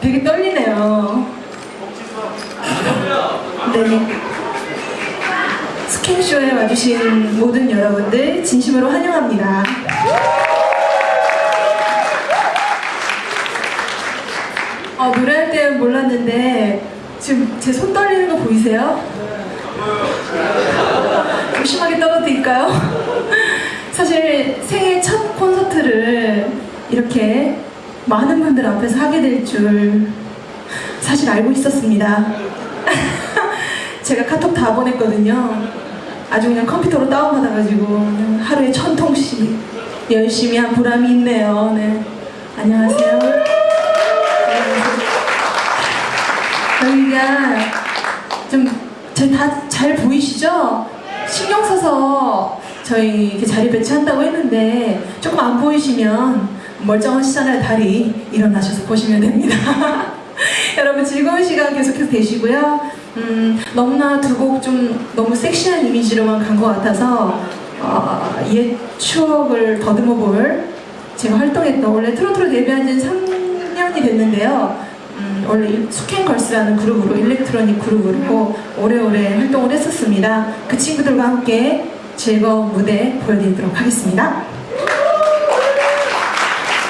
되게 떨리네요. 네. 스캔쇼에 와주신 모든 여러분들 진심으로 환영합니다. 어, 노래할 때는 몰랐는데 지금 제 손 떨리는 거 보이세요? 좀 심하게 떨어뜨릴까요? 사실 생애 첫 콘서트를 이렇게 많은 분들 앞에서 하게 될 줄 사실 알고 있었습니다. 제가 카톡 다 보냈거든요. 아주 그냥 컴퓨터로 다운받아가지고 하루에 천 통씩 열심히 한 보람이 있네요. 네. 안녕하세요. 여기가 좀다잘 보이시죠? 신경 써서 저희 이렇게 자리 배치한다고 했는데 조금 안 보이시면 멀쩡하시잖아요 다리 일어나셔서 보시면 됩니다. 여러분 즐거운 시간 계속해서 되시고요. 음, 너무나 두 곡 좀 너무 섹시한 이미지로만 간 것 같아서 어, 옛 추억을 더듬어 볼 제가 활동했던 원래 트로트로 데뷔한 지 3년이 됐는데요. 음, 원래 수캔걸스라는 그룹으로 일렉트로닉 그룹으로 오래오래 활동을 했었습니다. 그 친구들과 함께 즐거운 무대 보여드리도록 하겠습니다.